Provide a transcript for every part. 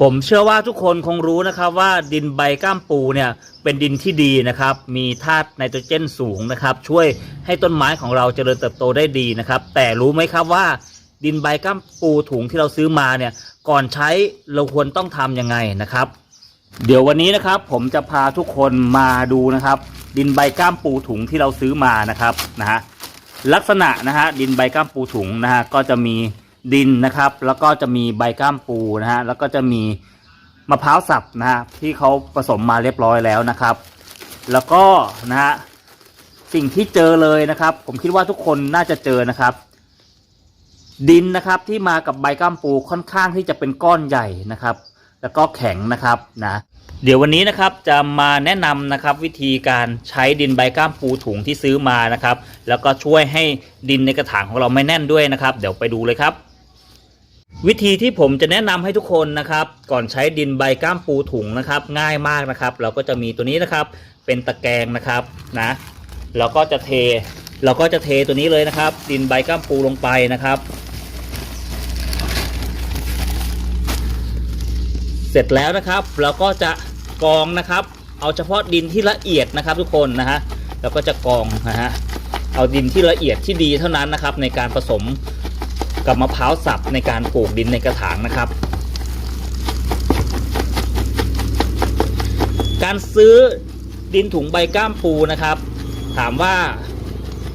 ผมเชื่อว่าทุกคนคงรู้นะครับว่าดินใบก้ามปูเนี่ยเป็นดินที่ดีนะครับ มีธาตุไนโตรเจนสูงนะครับ ช่วยให้ต้นไม้ของเราเจริญเติบโตได้ดีนะครับ แต่รู้ไหมครับว่า ดินใบก้ามปูถุงที่เราซื้อมาเนี่ยก่อนใช้เราควรต้องทำยังไงนะครับ เดี๋ยววันนี้นะครับ ผมจะพาทุกคนมาดูนะครับ ดินใบก้ามปูถุงที่เราซื้อมานะครับนะฮะลักษณะนะฮะดินใบก้ามปูถุงนะฮะก็จะมี ดินนะครับ แล้วก็จะมีใบก้ามปูนะฮะแล้วก็จะมีมะพร้าวสับนะฮะที่เขาผสมมาเรียบร้อยแล้วนะครับ แล้วก็นะฮะสิ่งที่เจอเลยนะครับ ผมคิดว่าทุกคนน่าจะเจอนะครับ ดินนะครับที่มากับใบก้ามปูค่อนข้างที่จะเป็นก้อนใหญ่นะครับ แล้วก็แข็งนะครับนะเดี๋ยววันนี้นะครับจะมาแนะนำนะครับวิธีการใช้ดินใบก้ามปูถุงที่ซื้อมานะครับ แล้วก็ช่วยให้ดินในกระถางของเราไม่แน่นด้วยนะครับ เดี๋ยวไปดูเลยครับ วิธีที่ผมจะแนะนำให้ทุกคนนะครับ ก่อนใช้ดินใบก้ามปูถุงนะครับ ง่ายมากนะครับ เราก็จะมีตัวนี้นะครับ เป็นตะแกรงนะครับนะเราก็จะเท เราก็จะเทตัวนี้เลยนะครับ ดินใบก้ามปูลงไปนะครับ เสร็จแล้วนะครับเราก็จะกองนะครับ เอาเฉพาะดินที่ละเอียดนะครับ ทุกคนนะฮะเราก็จะกองนะฮะเอาดินที่ละเอียดที่ดีเท่านั้นนะครับ ในการผสม กับมะพร้าวสับในการปลูกดินในกระถางนะครับ การซื้อดินถุงใบก้ามปูนะครับ ถามว่า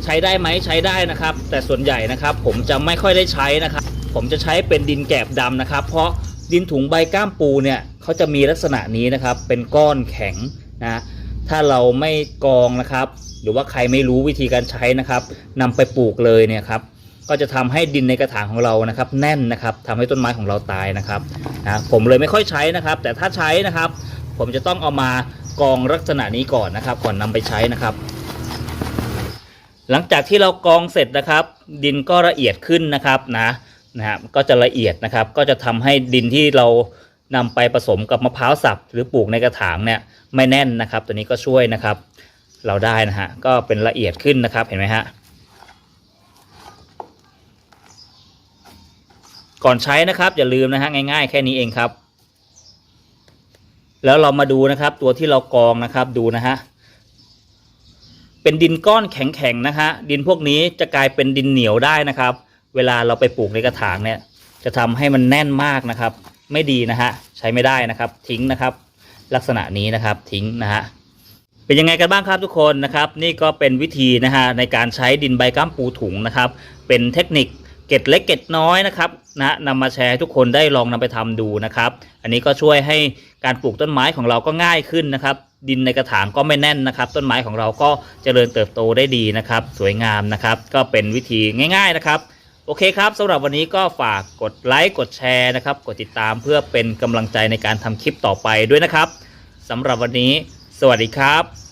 ใช้ได้ไหมใช้ได้นะครับ แต่ส่วนใหญ่นะครับ ผมจะไม่ค่อยได้ใช้นะครับ ผมจะใช้เป็นดินแกบดำนะครับ เพราะดินถุงใบก้ามปูเนี่ยเขาจะมีลักษณะนี้นะครับ เป็นก้อนแข็งนะถ้าเราไม่กองนะครับ หรือว่าใครไม่รู้วิธีการใช้นะครับนำไปปลูกเลยเนี่ยครับ ก็จะทำให้ดินในกระถางของเรานะครับ แน่นนะครับทำให้ต้นไม้ของเราตายนะครับนะผมเลยไม่ค่อยใช้นะครับ แต่ถ้าใช้นะครับ ผมจะต้องเอามากองลักษณะนี้ก่อนนะครับ ก่อนนำไปใช้นะครับ หลังจากที่เรากองเสร็จนะครับ ดินก็ละเอียดขึ้นนะครับนะนะฮะก็จะละเอียดนะครับ ก็จะทำให้ดินที่เรานำไปผสมกับมะพร้าวสับหรือปลูกในกระถางเนี่ยไม่แน่นนะครับ ตัวนี้ก็ช่วยนะครับ เราได้นะฮะก็เป็นละเอียดขึ้นนะครับเห็นไหมฮะ ก่อนใช้นะครับ อย่าลืมนะฮะง่าย ๆ แค่นี้เองครับ แล้วเรามาดูนะครับ ตัวที่เรากองนะครับดูนะฮะเป็นดินก้อนแข็งๆนะฮะดินพวกนี้จะกลายเป็นดินเหนียวได้นะครับ เวลาเราไปปลูกในกระถางเนี่ย จะทำให้มันแน่นมากนะครับ ไม่ดีนะฮะใช้ไม่ได้นะครับ ทิ้งนะครับ ลักษณะนี้นะครับทิ้งนะฮะเป็นยังไงกันบ้างครับทุกคนนะครับ นี่ก็เป็นวิธีนะฮะในการใช้ดินใบก้ามปูถุงนะครับ เป็นเทคนิค เกร็ดเล็กเกร็ดน้อยนะครับนะนำมาแชร์ให้ทุกคนได้ลองนำไปทำดูนะครับ อันนี้ก็ช่วยให้การปลูกต้นไม้ของเราก็ง่ายขึ้นนะครับ ดินในกระถางก็ไม่แน่นนะครับ ต้นไม้ของเราก็เจริญเติบโตได้ดีนะครับ สวยงามนะครับ ก็เป็นวิธีง่าย ๆนะครับ โอเคครับสำหรับวันนี้ก็ฝากกดไลค์กดแชร์นะครับ กดติดตามเพื่อเป็นกำลังใจในการทำคลิปต่อไปด้วยนะครับสำหรับวันนี้ สวัสดีครับ